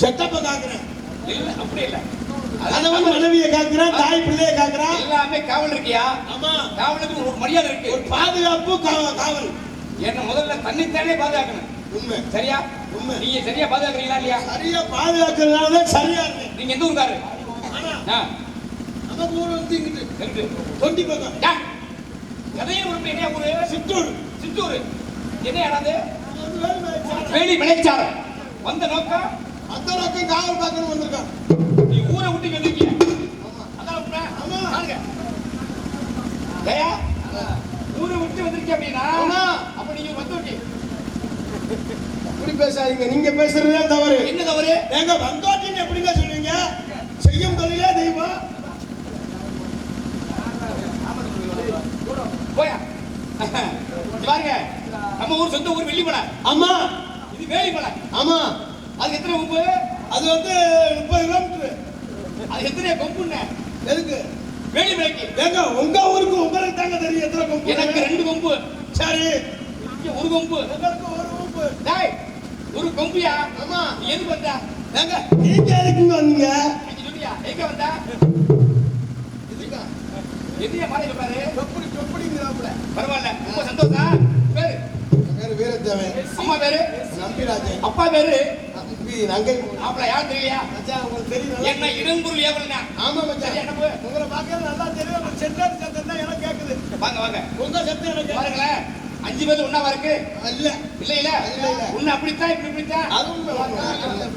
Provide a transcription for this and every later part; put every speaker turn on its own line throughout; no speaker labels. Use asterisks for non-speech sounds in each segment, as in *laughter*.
செட்டப்ப காக்குறேன்.
இல்ல அப்படி இல்ல.
கணவன் மனைவியை காக்குறான் தாய் பிள்ளையை காக்குறான்.
எல்லாமே காவல் இருக்கியா?
ஆமா.
காவலுக்கு ஒரு மரியாதை இருக்கு.
ஒரு பாதுகாப்பு காவல்.
என்ன முதல்ல தன்னைத்தானே பாதுகாக்கணும்.
உண்மை.
சரியா?
உண்மை.
நீங்க சரியா பாதுகாக்கிறீங்களா இல்லையா?
சரியா பாதுகாக்கிறதுனால தான் சரியா இருக்கு.
நீங்க எந்த ஊருக்காரு?
நம்ம ஊர் வந்து இங்கிட்டு. தொண்டி பக்கம்.
கதையை உருப்படி என்ன ஊரு?
சித்தூர்.
சித்தூர். என்ன
மேய்ச்சாரு.
வேலி விளைச்சாரம் வந்த நோக்கம்?
அந்த பக்கம் காவல் பார்க்கணும் வந்திருக்கான்.
நீ ஊரை விட்டு ஜெயா ஊரை விட்டு வந்திருக்கீங்க அப்படின்னா. அப்ப நீங்க வந்து விட்டி.
அப்படி பேசாதீங்க. நீங்க பேசுறதே தவறு.
என்ன தவறு?
ஏங்க வந்தோட்டின்னு எப்படிங்க சொல்லுவீங்க செய்யும் தொழிலே தெய்வம்.
போயா. பாருங்க. நம்ம ஊர் சொந்த ஊர் வெள்ளிமலை.
ஆமா.
இது வேலிமலை.
ஆமா.
அது எத்தனை கொம்பு
அது வந்து முப்பது கிலோமீட்டர்.
அது எத்தனை கொம்புன்னு
எதுக்கு?
வேலிமலைக்கு
ஏங்க உங்க ஊருக்கு உங்களுக்கு தாங்க தெரியும் எத்தனை கொம்பு?
எனக்கு ரெண்டு கொம்பு.
சரி.
ஒரு கொம்பு.
ஒரு கொம்பு
டேய் ஒரு கொம்பியா?
ஆமா.
எதுக்கு வந்த?
ஏங்க நீங்க எதுக்குங்க வந்தீங்க?
சொல்லியா எங்க வந்த?
இதுக்கா
எதிரியா மாலை சொல்றாரு
எப்படி எப்படிங்கிறாப்புல
பரவாயில்ல. ரொம்ப சந்தோஷம். பேரு?
பேர் வீரத்தேவன்.
அம்மா பேரு?
நம்பிராஜன்.
அப்பா பேரு?
நம்பி நங்கை.
யார் தெரியலையா
மச்சான் உங்களுக்கு தெரியும்
என்ன இடம்பொருள் ஏவலனா
ஆமா மச்சான்.
சரியா நம்ம
உங்களை பார்க்கறது நல்லா தெரியும் உங்க சத்தம் தான் எனக்கு கேக்குது.
வாங்க வாங்க.
உங்க சத்தம் எனக்கு கேக்குது.
பாருங்களேன். அஞ்சு பேர் ஒண்ணாவா இருக்கு.
இல்ல
இல்ல. இல்ல. ஒண்ணு அப்படித்தான் இப்படி இப்படித்தான்.
அது உண்மை உண்மை.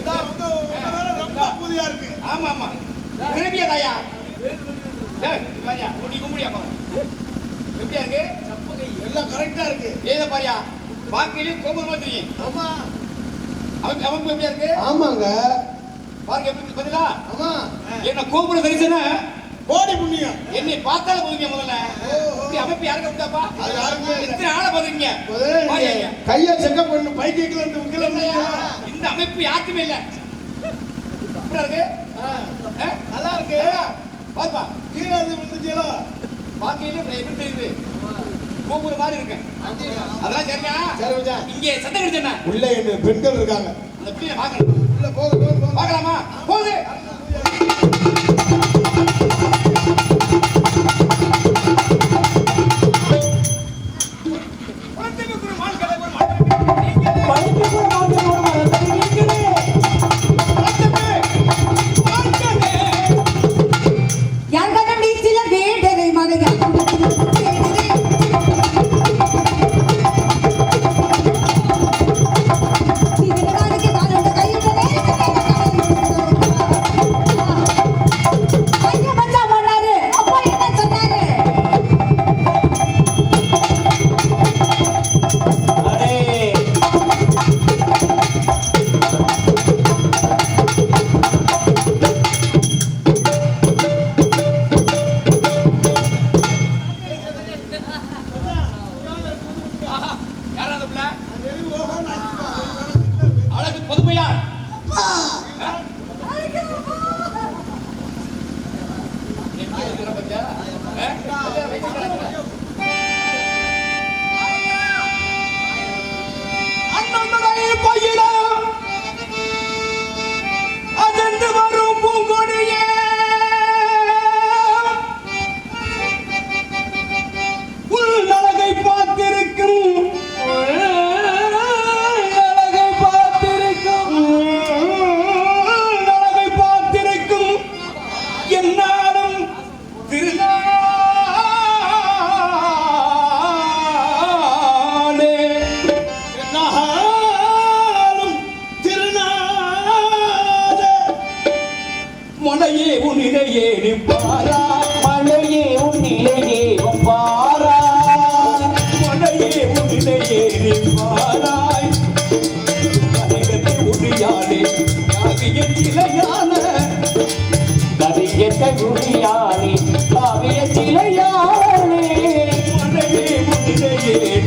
இதான் உங்க உங்க மேல ரொம்ப புதியா இருக்கு.
ஆமா ஆமா. கிரேவியா தாயா? நீ கும்பிடியா பாரு எப்படியா இருக்கு?
எல்லாம் கரெக்டா இருக்கு.
ஏத பாரியா. வாக்கிலையும் கோபுரமா தெரியும்.
ஆமா.
அவன் எப்படியா இருக்கு?
ஆமாங்க.
பாருங்க எப்படி பதிலா
ஆமா.
என்ன கோபுர தரிசனம்
கோடி புண்ணியம்
என்னை பார்த்தாலும் போதுங்க முதல்ல. அமைப்பு யாருக்கு வந்தாப்பா. எத்தனை ஆளை பாருங்க
கைய செக்கப் பண்ணு உங்களை
இந்த அமைப்பு யாருக்குமே இல்ல. இருக்கு?
நல்லா இருக்கு.
பாப்பா.
கீழே விழுந்துச்சீங்களோ
பாக்கையிலே எப்படி தெரியுது? கோபுர மாதிரி இருக்கு. அதெல்லாம் சரியா
சரி மச்சான்
இங்கே சத்தம் கிடைச்சா
உள்ள என்ன பெண்கள் இருக்காங்க?
அந்த பிள்ளைய பார்க்கணும்.
உள்ள போக போக போக
பார்க்கலாமா? போகுது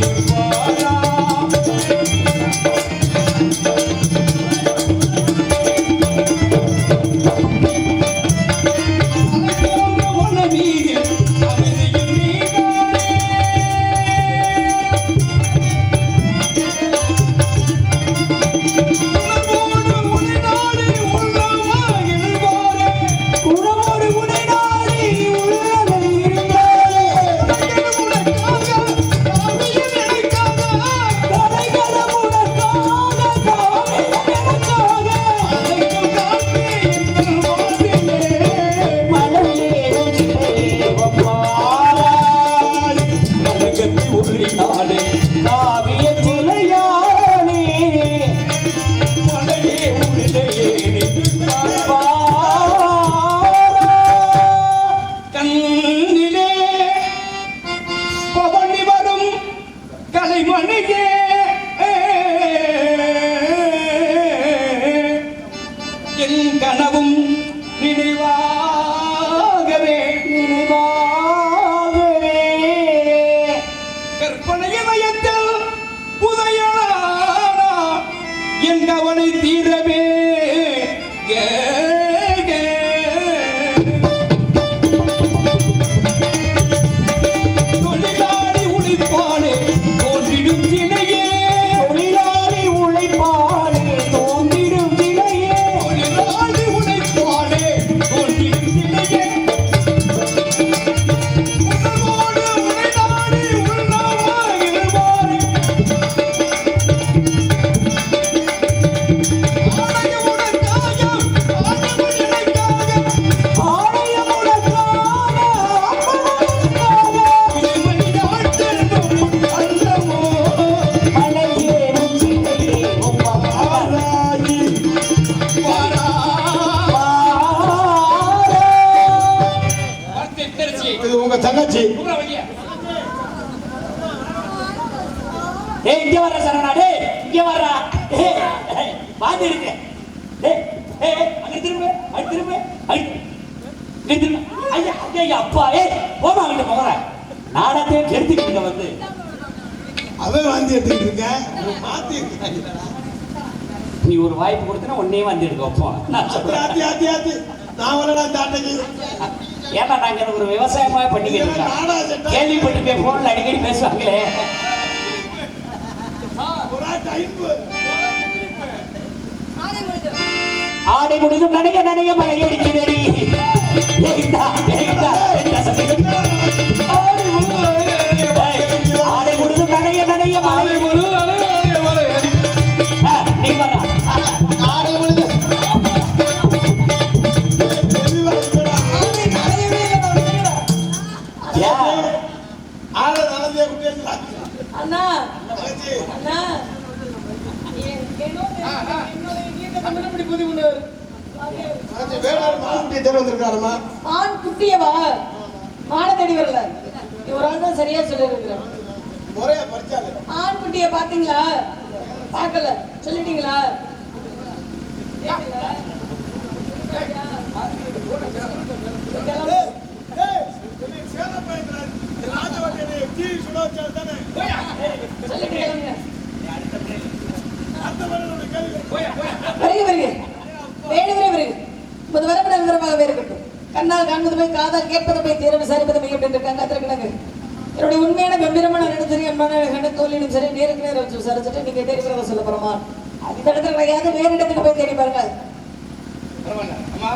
Música
ஆடை முடிந்தும் நனைய நனைய மழை அடிக்கிறடி ஏய்டா, ஏய்டா, ஏய்டா, சத்தம். ஏய், ஆடை முடிந்தும் நனைய நனைய மழை ஆ, நீ வரா
ஆடை விழுது தெளிவா இருக்குடா.
ஏன்
ஆடை நடந்தே குட்டியா
அண்ணா
தங்கச்சி
அண்ணா
தங்கச்சி வேளாண் மான்குட்டியை தேடி வந்திருக்காருமா
ஆண் குட்டியவா? தேடி வரல. ஒரு ஆள் தான் சரியா
முறையா படிச்சாரு
ஆண் குட்டிய பாத்தீங்களா பார்க்கல. சொல்லிட்டீங்களா கேட்டீங்களா?
ஏய், ஏய், நீ சேலை பயங்கர ராஜவட்டியை டிவி சுட வச்சாரு தானே
சொல்லிட்டீங்களா
அந்த மாதிரி ஒரு கேள்வி
வருக வருக வேடு விரை வருக முது வரவிட விவரமாக இருக்கட்டும் கண்ணால் காண்பது போய் காதால் கேட்பது போய் தீர விசாரிப்பது போய் அப்படின்னு இருக்காங்க? அதற்கிணங்க என்னுடைய உண்மையான கம்பீரமான ரெண்டு சரி அன்பான கண்ண தோல்லினும் சரி நேருக்கு நேரம் வச்சு விசாரிச்சுட்டு நீங்க தெரிவிக்கிறத சொல்ல போறோமா? அந்த இடத்துல கிடையாது வேறு இடத்துக்கு போய் தேடி பாருங்க.
அம்மா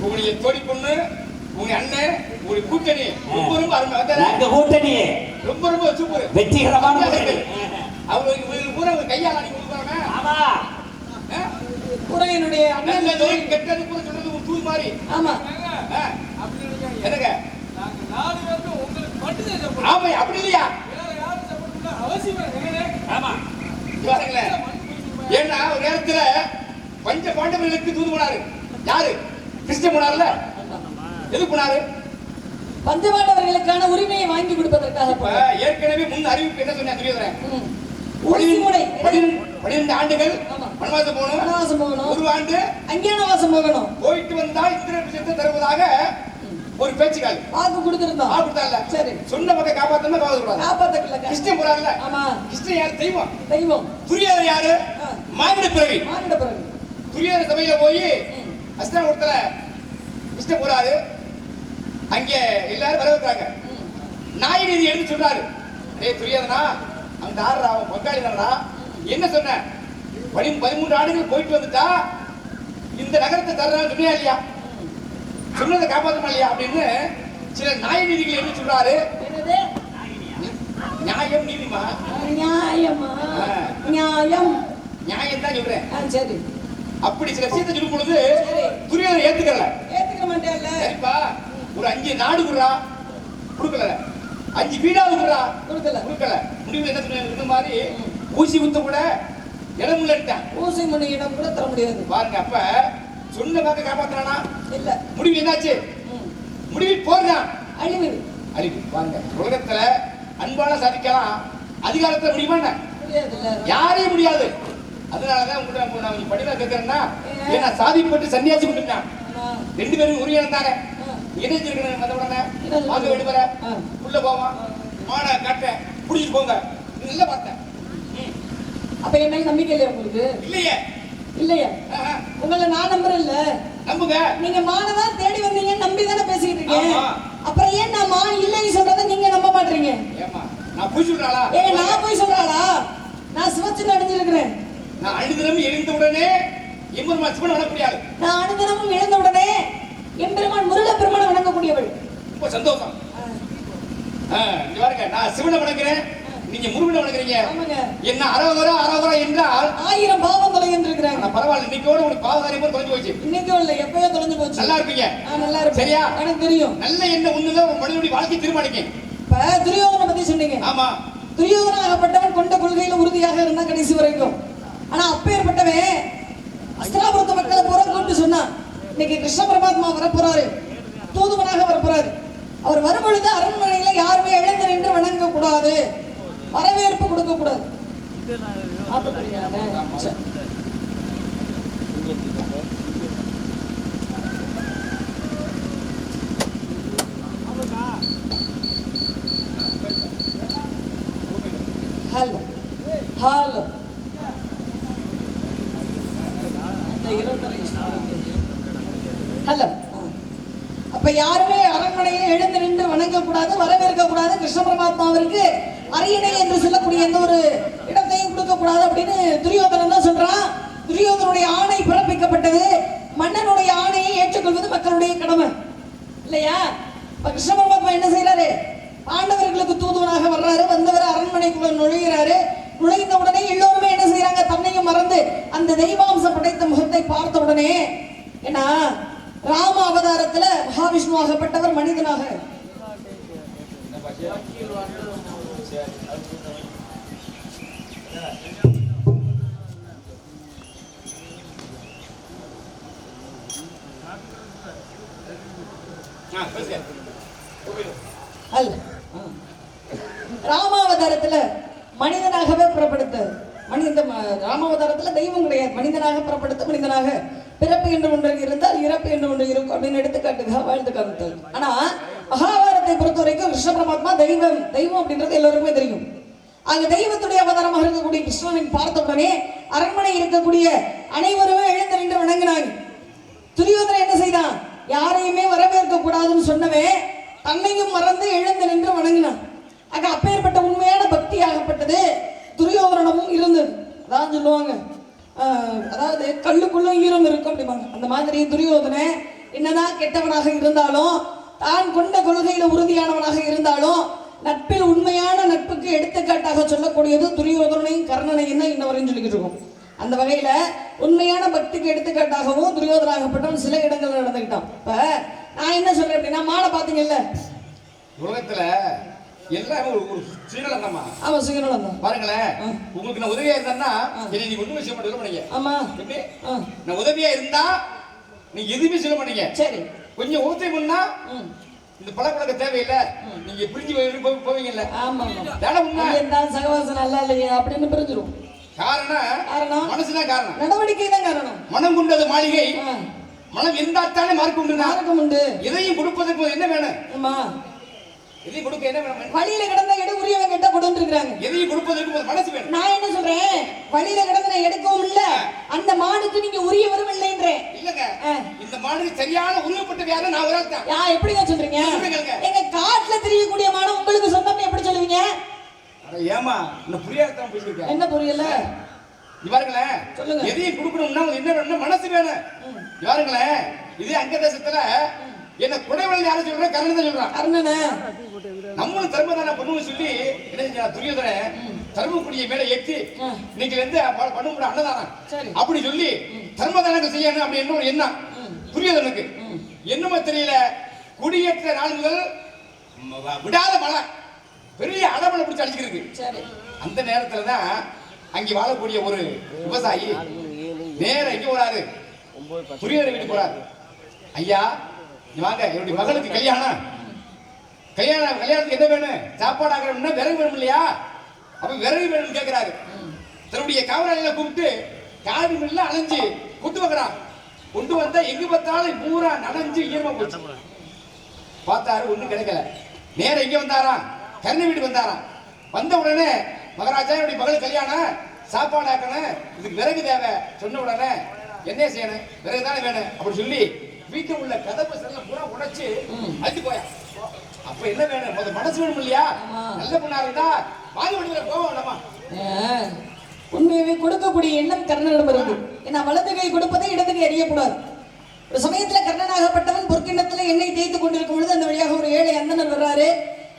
உங்களுடைய தோழி பொண்ணு உங்க அண்ணன் உங்களுடைய கூட்டணி ரொம்ப ரொம்ப அருமை.
கூட்டணி
ரொம்ப ரொம்ப சூப்பர்.
வெற்றிகரமான கூட்டணி.
அவங்க இவங்களுக்கு பூரா ஒரு கையால் அடி கொடுக்குறாங்க
ஆமா.
பூரா என்னுடைய அண்ணன்.
கெட்டது பூரா சொல்றது ஒரு தூள் மாதிரி.
ஆமா?
என்னங்க? ஆமா அப்படி இல்லையா? ஆமா பாருங்களேன். ஏன்னா ஒரு நேரத்துல பஞ்ச பாண்டவர்களுக்கு தூது போனாரு. யாரு? கிருஷ்ண போனார்ல? எது போனாரு?
பஞ்சபாண்டவர்களுக்கான உரிமையை வாங்கி கொடுப்பதற்காக.
ஏற்கனவே முன் அறிவிப்பு என்ன சொன்னேன் துரியோதனன் பன்னிரண்டு ஆண்டுகள். வனவாசம் போகணும்.
வனவாசம் போகணும்
ஒரு ஆண்டு
அஞ்ஞான வாசம் போகணும்.
போயிட்டு வந்தா இந்திர விஷயத்தை தருவதாக ஒரு பேச்சுக்கால்.
வாக்கு கொடுத்திருந்தோம்
ஆப்பிட்டால
சரி.
சொன்ன பக்கம் காப்பாத்தணும் காவல் கூடாது
காப்பாத்தக்கல
கிருஷ்ணன் போறாருல
ஆமா.
கிருஷ்ணன் யார்? தெய்வம்.
தெய்வம்.
துரியோதனன் யாரு. மானிட பிறவி.
மானிட பிறகு
துரியோதன சபையில போய். அஸ்தானபுரத்துல கிருஷ்ணன் போறாரு. அங்க எல்லாரும் வரவேற்றாங்க
ம்.
நாய் நீதி எடுத்து சொல்றாரு. டேய் துரியோதனா அந்த ஆடுறா அவன் பங்காளி என்ன சொன்ன? பதி பதிமூன்று ஆண்டுகள் போயிட்டு வந்துட்டா? இந்த நகரத்தை தர்றான்னு சொன்னியா இல்லையா? சொன்னதை காப்பாற்றமா இல்லையா அப்படின்னு சில நாய் நீதிகள் என்ன சொல்றாரு? நியாயம் நீதிமா?
நியாயமா. நியாயம்.
நியாயம் தான் சொல்றேன்.
சரி.
அப்படி சில விஷயத்தை சொல்லும் பொழுது. துரியோதனை ஏத்துக்கல.
ஏத்துக்க மாட்டேன்ல.
சரிப்பா. ஒரு அஞ்சு நாடு குடுறா. கொடுக்கல. அஞ்சு வீடாவது குடுறா
கொடுக்கல.
கொடுக்கல. முடிவு என்ன சொன்ன இந்த மாதிரி ஊசி குத்த கூட இடம் இல்லட்டான்
ஊசி மணி இடம் கூட தர முடியாது.
பாருங்க அப்ப சொன்ன பார்க்க காப்பாத்துறானா?
இல்ல.
முடிவு என்னாச்சு. முடிவில் போறான்
அழிவு.
அழிவு. பாருங்க உலகத்துல அன்பான சாதிக்கலாம். அதிகாரத்துல முடியுமா என்ன? யாரையும் முடியாது. அதனாலதான் உங்கள்ட்ட நான் படிவா கேட்கறேன்னா ஏன்னா சாதிப்பட்டு சன்னியாசி விட்டுட்டான்
ஆமா.
ரெண்டு பேரும் உரியனம் என்ன வச்சிருக்கணும் மத்த உடனே
என்ன
வாங்க
ஆ.
உள்ள போவான் மாடை காட்டேன் புடிச்சிட்டு போங்க. நல்ல பார்த்தேன்.
அப்ப என் மேல நம்பிக்கை இல்லையா உங்களுக்கு?
இல்லையே.
இல்லையா. உங்களை நான் நம்புறேன் இல்ல.
நம்புங்க.
நீங்க மானதா தேடி வந்தீங்க நம்பி தானே பேசிக்கிட்டு இருக்கேன். அப்புறம் ஏன் நான் மான் இல்லைன்னு சொல்றதை நீங்க நம்ப மாட்டீங்க?
ஏமா நான் போய் சொல்றாளா?
ஏங்க நான் போய் சொல்றாளா? நான் சிவச்சு அடைஞ்சிருக்கிறேன்
நான் அழுதினம் எழுந்த உடனே எம்பெருமா சிவன் வணக்கூடியாது
நான் அனுதினமும் எழுந்த உடனே எம்பெருமான் முருக பெருமானை வணங்கக்கூடியவள்.
ரொம்ப சந்தோஷம். இங்க பாருங்க நான் சிவனை வணங்குறேன். நீங்க முருகனை வணங்குறீங்க. என்ன அறவரா அறவரா என்றால்?
ஆயிரம் பாவம் இருக்கிறாங்க
ஆனா பரவாயில்ல இன்னைக்கோட உனக்கு பாவகாரியம் போய் தொலைஞ்சு போச்சு.
இன்னைக்கும் இல்ல எப்பயோ தொலைஞ்சு போச்சு.
நல்லா இருப்பீங்க.
நல்லா இருப்பேன்.
சரியா?
எனக்கு தெரியும்.
நல்ல எண்ணம் ஒண்ணுதான் ஒரு மனிதனுடைய வாழ்க்கை தீர்மானிக்கும்
இப்ப துரியோதனை பத்தி சொன்னீங்க.
ஆமா.
துரியோதன ஆகப்பட்டவன் கொண்ட கொள்கையில உறுதியாக இருந்தா கடைசி வரைக்கும். ஆனா அப்பேற்பட்டவன் அஸ்திராபுரத்து மக்களை புற கூப்பிட்டு சொன்னான். இன்னைக்கு கிருஷ்ண பரமாத்மா வரப்போறாரு. தூதுவனாக வரப்போறாரு. அவர் வரும்பொழுது அரண்மனையில யாருமே எழுந்து நின்று வணங்க கூடாது வரவேற்பு கொடுக்க கூடாது ஹலோ ஹலோ. அந்த இருபத்தி ஹலோ அப்ப யாருமே அரண்மனையில் எழுந்து நின்று வணங்க கூடாது வரவேற்க கூடாது கிருஷ்ண பரமாத்மாவிற்கு அரியணை என்று சொல்லக்கூடிய எந்த ஒரு இடத்தையும் கொடுக்க கூடாது அப்படின்னு துரியோதனன் தான் சொல்றான். துரியோதனுடைய ஆணை பிறப்பிக்கப்பட்டது. மன்னனுடைய ஆணையை ஏற்றுக்கொள்வது மக்களுடைய கடமை. இல்லையா? இப்ப கிருஷ்ண பரமாத்மா என்ன செய்யறாரு பாண்டவர்களுக்கு தூதுவனாக வர்றாரு வந்தவர் அரண்மனைக்குள்ள நுழைகிறாரு நுழைந்த உடனே எல்லோருமே என்ன செய்யறாங்க தன்னையும் மறந்து அந்த தெய்வாம்சம் படைத்த முகத்தை பார்த்த உடனே ஏன்னா ராம அவதாரத்துல மகாவிஷ்ணுவாகப்பட்டவர் மனிதனாக. அல்ல. ராமாவதாரத்துல மனிதனாகவே புறப்படுத்த. மனித ராமாவதாரத்துல தெய்வம் கிடையாது. மனிதனாக புறப்படுத்த மனிதனாக. பிறப்பு என்று ஒன்று இருந்தால் இறப்பு என்று ஒன்று இருக்கும் அப்படின்னு எடுத்துக்காட்டுக்காக வாழ்ந்து காமித்தல் ஆனா மகாபாரத்தை பொறுத்த வரைக்கும் கிருஷ்ண பரமாத்மா தெய்வம். தெய்வம் அப்படின்றது எல்லாருக்குமே தெரியும். அங்க தெய்வத்துடைய அவதாரமாக இருக்கக்கூடிய கிருஷ்ணனை பார்த்த உடனே அரண்மனை இருக்கக்கூடிய அனைவருமே எழுந்து நின்று வணங்கினாங்க. துரியோதனன் என்ன செய்தான்? யாரையுமே வரவேற்க கூடாதுன்னு சொன்னவன் தன்னையும் மறந்து எழுந்து நின்று வணங்கினான். அங்க அப்பேற்பட்ட உண்மையான பக்தி ஆகப்பட்டது துரியோதனமும் இருந்தது. அதான் சொல்லுவாங்க அதாவது கல்லுக்குள்ள ஈரம் இருக்கும் அப்படிம்பாங்க. அந்த மாதிரி துரியோதனை என்னதான் கெட்டவனாக இருந்தாலும் தான் கொண்ட கொள்கையில உறுதியானவனாக இருந்தாலும் நட்பில் உண்மையான நட்புக்கு எடுத்துக்காட்டாக சொல்லக்கூடியது துரியோதனையும் கர்ணனையும் தான் இன்ன வரையும் சொல்லிக்கிட்டு இருக்கோம். அந்த வகையில உண்மையான பக்திக்கு எடுத்துக்காட்டாகவும் துரியோதனாகப்பட்டவன் சில இடங்கள்ல நடந்துக்கிட்டான். இப்ப நான் என்ன சொல்றேன் அப்படின்னா மாடை பாத்தீங்கல்ல
உலகத்துல எல்லாமே ஒரு ஒரு சீரழந்தம்மா
ஆமா சுயநலம் தான்
பாருங்களேன். உங்களுக்கு நான் உதவியா இருந்தேன்னா என்னை நீங்க ஒண்ணுமே செய்ய மாட்டேன் பண்ணீங்க
ஆமா.
எப்படி? நான் உதவியா இருந்தா நீங்க எதுவுமே சொல்ல மாட்டீங்க.
சரி.
கொஞ்சம் ஊத்தி பண்ணா
ம்,
இந்த பழக்க தேவையில்லை. நீங்க பிரிஞ்சு போய் போவீங்கல்ல.
ஆமா
தானே உண்மை
தான் சகவாசம் நல்லா இல்லையே அப்படின்னு பிரிஞ்சிரும்.
காரணம்
காரணம்?
மனசுதான் காரணம்.
நடவடிக்கை தான் காரணம்.
மனம் கொண்டது மாளிகை. மனம் இருந்தாத்தானே மார்க் உண்டுனா
யாருக்கும் உண்டு.
எதையும் கொடுப்பதற்கு என்ன வேணும்?
ஆமா.
எதையும் கொடுக்க என்ன வேணும்?
வழியில கிடந்தா எடு உரியவன் கிட்ட கொண்டு இருக்காங்க
எதையும் கொடுப்பதற்கு மனசு வேணும்.
நான் என்ன சொல்றேன்? வழியில கிடந்து நான் எடுக்கவும் இல்ல. அந்த மாடுக்கு நீங்க உரியவரும் இல்லைன்றேன்
இல்லங்க. இந்த மாடுக்கு சரியான உருவப்பட்டது யாரும் நான் ஒரு தான்.
யா எப்படிங்க சொல்றீங்க. எங்க காட்டுல தெரியக்கூடிய மாடு உங்களுக்கு சொந்தம்னு எப்படி சொல்லுவீங்க?
ஏமா இந்த புரியாதான் பேசிருக்கேன்
என்ன புரியல?
இது பாருங்களேன்
சொல்லுங்க.
எதையும் கொடுக்கணும்னா என்ன வேணும் மனசு வேணும். இது பாருங்களேன் இதே அங்க தேசத்துல என்ன குடைவள் யாரும் சொல்றேன் கரணம் தான் சொல்றான்.
அருணனே
நம்மளும் தர்மதான பண்ணுவோம் சொல்லி என்ன துரியோதன தர்மக்குடிய மேல ஏற்றி. இன்னைக்கு வந்து பண்ணும் அன்னதானம்.
சரி.
அப்படி சொல்லி தர்மதானங்கள் செய்யணும் அப்படின்னு ஒரு எண்ணம். துரியோதனுக்கு. என்னமோ தெரியல குடியேற்ற நாள் முதல் விடாத மழை. பெரிய அடமலை பிடிச்சு அடிச்சிருக்கு
சரி.
அந்த நேரத்துல தான் அங்கே வாழக்கூடிய ஒரு விவசாயி நேர எங்க போறாரு? துரியோதன வீட்டுக்கு போறாரு. ஐயா வாங்க என்னுடைய மகளுக்கு கல்யாணம். கல்யாணம் கல்யாணத்துக்கு என்ன வேணும்? சாப்பாடு ஆகணும்னா விறகு வேணும் இல்லையா? அப்ப விறகு வேணும்னு கேட்கிறாரு தன்னுடைய காவலாளிகளை கூப்பிட்டு காது மில்ல அலைஞ்சு கொண்டு வைக்கிறான் கொண்டு வந்தா எங்க பார்த்தாலும் பூரா நனைஞ்சு ஈரமா போச்சு. பார்த்தாரு ஒண்ணும் கிடைக்கல. நேரம் எங்க வந்தாராம். கருணை வீட்டுக்கு வந்தாராம். வந்த உடனே மகாராஜா என்னுடைய மகளுக்கு கல்யாணம். சாப்பாடு ஆக்கணும். இதுக்கு விறகு தேவை. சொன்ன உடனே என்ன செய்யணும்? விறகு தானே வேணும்? அப்படின்னு சொல்லி வீட்டுல உள்ள கதவு செல்ல பூரா உடைச்சு அடிச்சு போயா. அப்ப என்ன வேணும்? முத மனசு வேணும் இல்லையா. நல்ல பொண்ணா இருந்தா வாங்க விடுதல போவோம் நம்ம
உண்மையாவே கொடுக்கக்கூடிய எண்ணம் கர்ணனிடம் இருக்கு. ஏன்னா வலது கை கொடுப்பதை இடது கை அறியக்கூடாது. ஒரு சமயத்துல கர்ணனாகப்பட்டவன் பொற்கிண்ணத்துல எண்ணெய் தேய்த்து கொண்டிருக்கும் பொழுது அந்த வழியாக ஒரு ஏழை அந்தனர் வர்றாரு.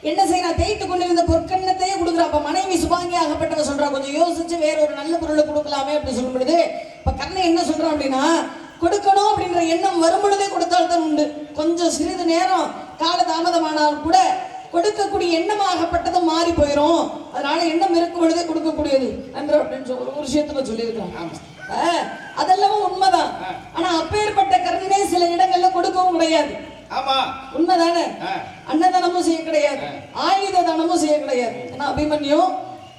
என்ன செய்யணும் தேய்த்து கொண்டிருந்த பொற்கிண்ணத்தையே கொடுக்குறா. அப்ப மனைவி சுபாங்கி ஆகப்பட்டவ சொல்றா. கொஞ்சம் யோசிச்சு வேற ஒரு நல்ல பொருளை கொடுக்கலாமே அப்படி சொல்லும் பொழுது இப்ப கர்ணன் என்ன சொல்றான் அப்படின்னா கொடுக்கணும் அப்படின்ற எண்ணம் வரும் பொழுதே கொடுத்தால்தான் உண்டு. கொஞ்சம் சிறிது நேரம் கால தாமதமானால் கூட கொடுக்கக்கூடிய எண்ணமாகப்பட்டது மாறி போயிடும் அதனால எண்ணம் இருக்கும் பொழுதே கொடுக்கக்கூடியது. நன்று அப்படின்னு சொல்லி ஒரு விஷயத்துல ஆஹ், அதெல்லாம் உண்மைதான். ஆனா அப்பேற்பட்ட கருணை சில இடங்கள்ல கொடுக்கவும் கிடையாது.
ஆமா.
உண்மைதானே. அன்னதானமும் செய்ய கிடையாது. ஆயுத தானமும் செய்ய கிடையாது. ஏன்னா அபிமன்யு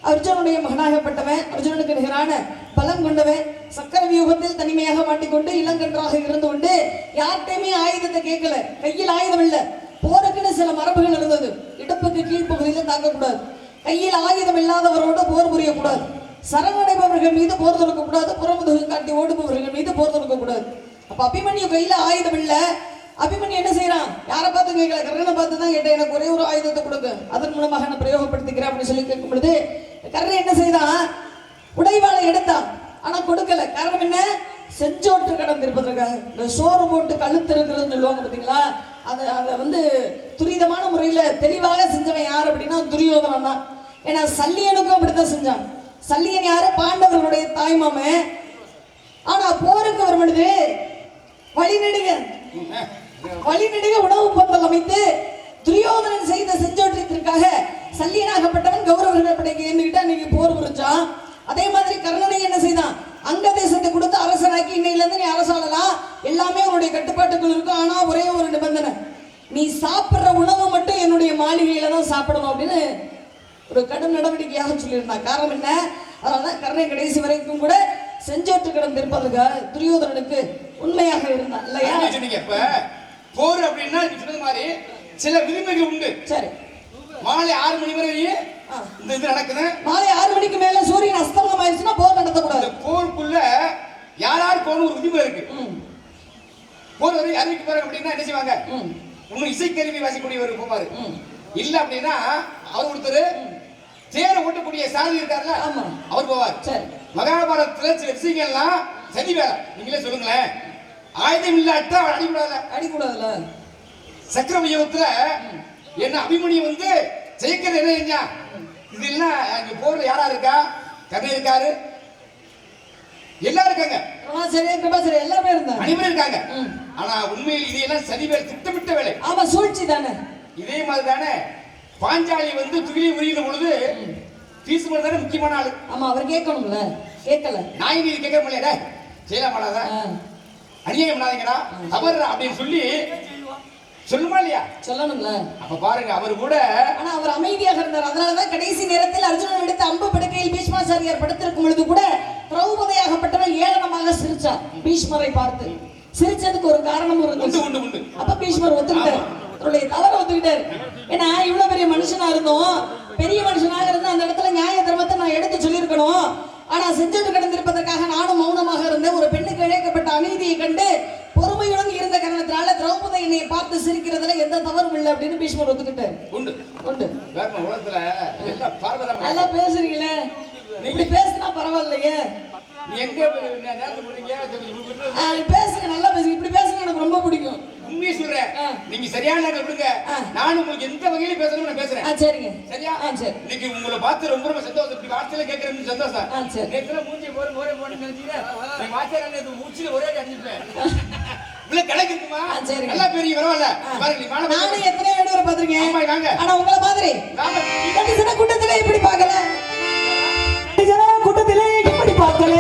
அர்ஜுனுடைய மகனாகப்பட்டவன். அர்ஜுனனுக்கு நிகரான பலம் கொண்டவன் சக்கர வியூகத்தில் தனிமையாக மாட்டிக்கொண்டு இளங்கன்றாக இருந்து கொண்டு யார்கிட்டயுமே ஆயுதத்தை கேட்கல. கையில் ஆயுதம் இல்ல. போருக்குன்னு சில மரபுகள் இருந்தது. இடுப்புக்கு கீழ்ப்பகுதியில தாக்கக்கூடாது கையில் ஆயுதம் இல்லாதவரோடு போர் புரியக்கூடாது. சரணடைபவர்கள் மீது போர் தொடுக்க கூடாது புறமுதுகு காட்டி ஓடுபவர்கள் மீது போர் தொடுக்க கூடாது அப்ப அபிமன்யு கையில ஆயுதம் இல்ல. அபிமன்யு என்ன செய்யறான் யாரை பார்த்து கேட்கல? கர்ணனை பார்த்து தான் கேட்டேன் எனக்கு ஒரே ஒரு ஆயுதத்தை கொடுங்க. அதன் மூலமாக நான் பிரயோகப்படுத்திக்கிறேன் அப்படின்னு சொல்லி கேட்கும் பொழுது கர்ணன் என்ன செய்தான்? உடைவாளை எடுத்தான். ஆனா கொடுக்கல. காரணம் என்ன? செஞ்சோற்று கடந்திருப்பதற்காக. இந்த சோறு போட்டு கழுத்து இருக்கிறதுன்னு சொல்லுவாங்க பாத்தீங்களா? அதை அதை வந்து துரிதமான முறையில தெளிவாக செஞ்சவன் யார் அப்படின்னா துரியோதனன் தான். ஏன்னா சல்லியனுக்கும் அப்படித்தான் செஞ்சான். சல்லியன் யாரு? பாண்டவர்களுடைய தாய்மாம ஆனா போருக்கு வரும் பொழுது வழிநெடுக வழிநெடுக உணவு பொருள் அமைத்து துரியோதனன் செய்த செஞ்சோற்றத்திற்காக சல்லியனாகப்பட்டவன் கௌரவர்கள் படைக்கு என்கிட்ட அன்னைக்கு போர் புரிஞ்சான். அதே மாதிரி கர்ணனை என்ன செய்தான்? அங்க தேசத்தை கொடுத்து அரசனாக்கி இன்னையில இருந்து நீ அரசாளலாம் எல்லாமே உன்னுடைய கட்டுப்பாட்டுக்குள் இருக்கும். ஆனா ஒரே ஒரு நிபந்தனை. நீ சாப்பிடுற உணவு மட்டும் என்னுடைய மாளிகையில தான் சாப்பிடணும் அப்படின்னு ஒரு கடும் நடவடிக்கையாக சொல்லியிருந்தான். காரணம் என்ன? அதனாலதான் கர்ணை கடைசி வரைக்கும் கூட செஞ்சோற்று கிடந்திருப்பதுக்காக துரியோதனனுக்கு உண்மையாக இருந்தான். இல்லையா?
சொன்னீங்க. இப்ப போர் அப்படின்னா நீங்க சொன்னது மாதிரி சில விதிமுறைகள் உண்டு.
சரி.
மாலை ஆறு மணி வரையே
ஆ.
இந்த இது நடக்குது.
மாலை ஆறு மணிக்கு மேல சூரியன் அஸ்தமனம் ஆயிடுச்சுன்னா போர் நடத்தக்கூடாது.
போருக்குள்ள யார் யார் போகணும் ஒரு விதிமுறை இருக்கு. போர் வரை அறிவிக்க போறாங்க அப்படின்னா என்ன செய்வாங்க? இன்னும் இசைக்கருவி வாசிக்கூடியவர் போவாரு.
ம்.
இல்ல அப்படின்னா அவர் ஒருத்தர் தேரை ஓட்டக்கூடிய சாரதி இருக்காருல்ல. அவர் போவார். மகாபாரதத்துல சில விஷயங்கள்லாம் சதி வேலை. நீங்களே சொல்லுங்களேன். ஆயுதம் இல்லாட்டா அடிக்கூடாதுல.
அடிக்கூடாதுல்ல
சக்கர வியூகத்துல என்ன அபிமன்யு வந்து ஜெயிக்கிறது என்ன செஞ்சா இது எல்லாம் இங்க போர்ல யாரா இருக்கா? கர்ணன் இருக்காரு. எல்லாரும் இருக்காங்க.
சரி கிருபாசரி எல்லாமே இருந்தாங்க.
அனைவரும் இருக்காங்க. ஆனா உண்மையில் இது எல்லாம் சதி வேலை திட்டமிட்ட வேலை.
ஆமா சூழ்ச்சி தானே.
இதே மாதிரி தானே பாஞ்சாலி வந்து துகிலி உரியின பொழுது பீசுமர் தானே முக்கியமான ஆளு.
ஆமா அவர் கேட்கணும்ல. கேட்கல.
நாய் கேட்க பண்ணாத
ஆ,
அநியாயம் பண்ணாதீங்கடா. தவறு அப்படின்னு சொல்லி சொல்லுமா இல்லையா?
சொல்லணும்ல.
அப்ப பாருங்க அவர் கூட
ஆனா அவர் அமைதியாக இருந்தார். அதனாலதான் கடைசி நேரத்தில் அர்ஜுனன் எடுத்த அம்பு படுக்கையில் பீஷ்மாச்சாரியார் படுத்திருக்கும் பொழுது கூட திரௌபதியாகப்பட்டவள் ஏளனமாக சிரிச்சார். பீஷ்மரை பார்த்து. சிரிச்சதுக்கு ஒரு காரணமும் இருந்துச்சு. அப்ப பீஷ்மர் ஒத்துக்கிட்டார். அவருடைய தவற ஒத்துக்கிட்டார். ஏன்னா இவ்வளவு பெரிய மனுஷனா இருந்தோம். பெரிய மனுஷனாக இருந்து அந்த இடத்துல நியாய தர்மத்தை நான் எடுத்து சொல்லியிருக்கணும். ஆனா செஞ்சுட்டு கிடந்திருப்பதற்காக நானும் மௌனமாக இருந்தேன். ஒரு பெண்ணுக்கு இழைக்கப்பட்ட அநீதியை கண்டு என்னை பார்த்து சிரிக்கிறதுல எந்த தவறும் இல்லை அப்படின்னு பீஷ்மர் ஒத்துக்கிட்டார்.
உண்டு.
உண்டு. நல்லா பேசுறீங்களே. இப்படி பேசினா பரவாயில்லையே. பேசுங்க நல்லா பேசுங்க. இப்படி பேசுங்க எனக்கு ரொம்ப பிடிக்கும்.
உண்மையை சொல்றேன். நீங்க சரியான விடுங்க. நானும் உங்களுக்கு எந்த வகையில பேசணும்னு நான் பேசுறேன்.
சரிங்க.
சரியா?
சரி.
இன்னைக்கு உங்களை பார்த்து ரொம்ப ரொம்ப சந்தோஷம். இப்படி வார்த்தையில கேட்கறது சந்தோஷம். நேத்துல மூஞ்சி போற போற போறேன்னு நினைச்சீங்க மூச்சில ஒரே அடி *laughs* இவ்வளவு கணக்கு இருக்குமா
சரிங்க.
நல்லா பெரிய பரவாயில்ல. பாருங்க
நானும் எத்தனையோ வீடியோ பார்த்திருக்கேன்.
ஆமா, வாங்க.
ஆனா உங்களை மாதிரி சின்ன கூட்டத்திலே இப்படி பார்க்கல?
கூட்டத்திலே இப்படி பார்க்கல?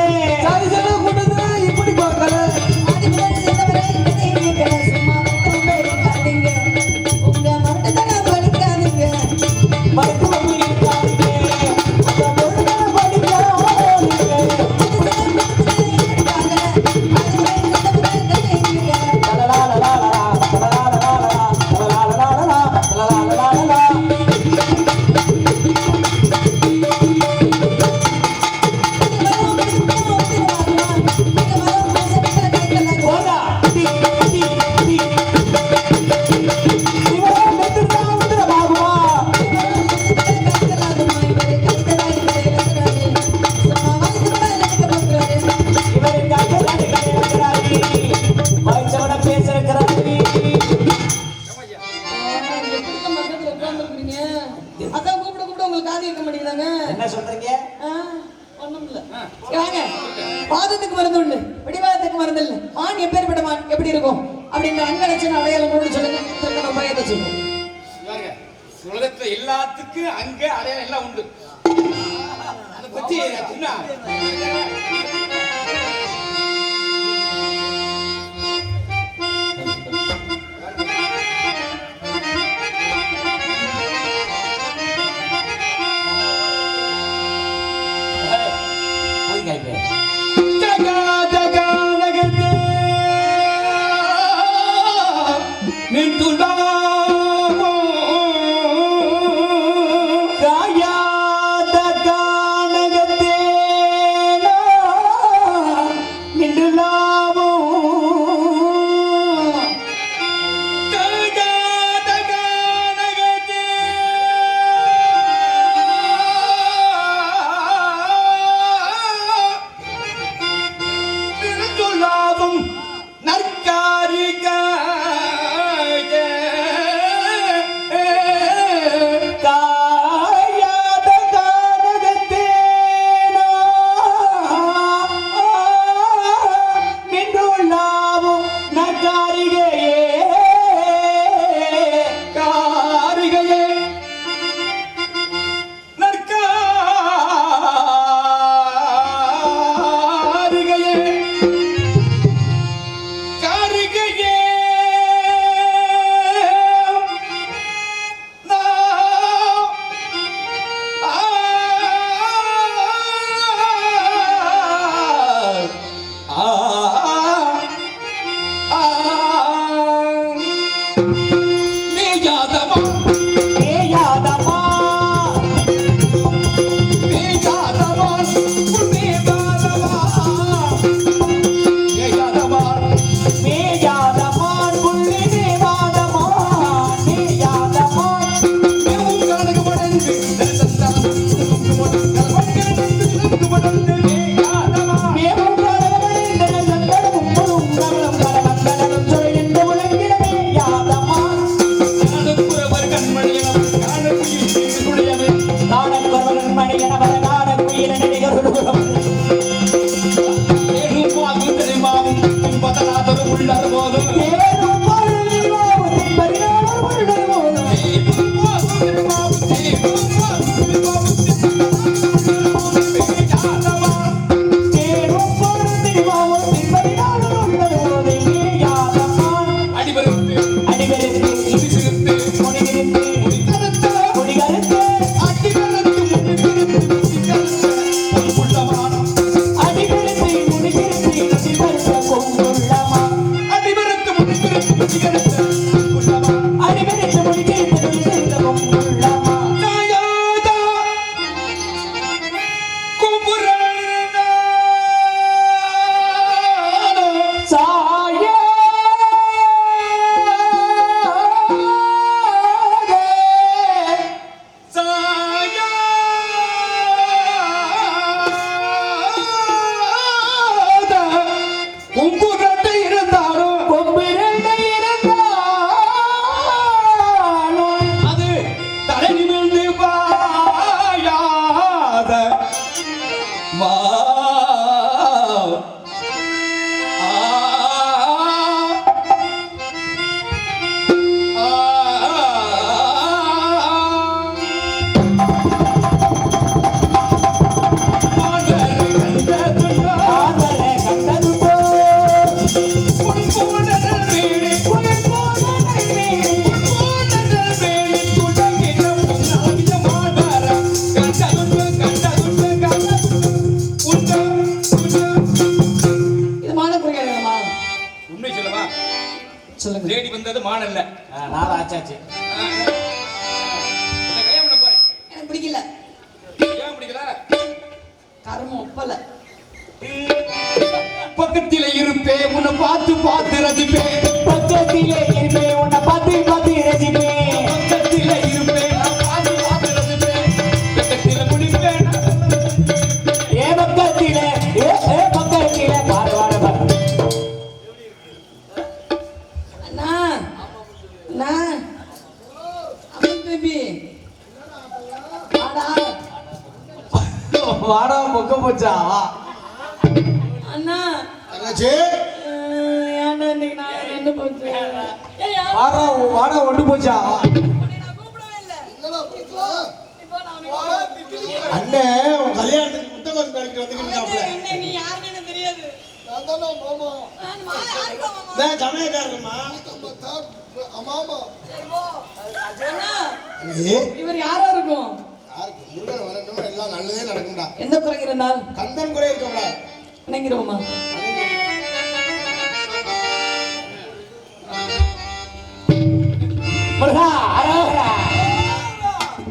ஆண் எப்பேர் விடமான் எப்பேற்பட்ட மான் எப்படி இருக்கும்? அப்படின்ற அங்கலட்சண அடையாளம் சொல்லுங்க. திருக்கண உபாயத்தை சொல்லுங்க
உலகத்துல எல்லாத்துக்கும் அங்க அடையாளம் எல்லாம் உண்டு. அதை பத்தி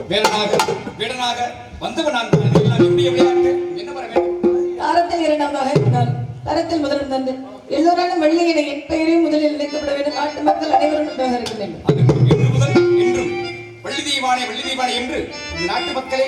வேடனாக வேடனாக வந்தவன் நான் எல்லாம் என்னுடைய விளையாட்டு என்ன வர வேண்டும்?
தாரத்தில் இரண்டாமாக இருந்தால் தரத்தில் முதலில் தந்து எல்லோராலும் வெள்ளையினை என் பெயரே முதலில் இணைக்கப்பட வேண்டும். நாட்டு மக்கள் அனைவரும் நன்றாக இருக்க வேண்டும்.
இன்று முதல் இன்றும். வெள்ளி தீவானே வெள்ளி தீவானே என்று நாட்டு மக்களே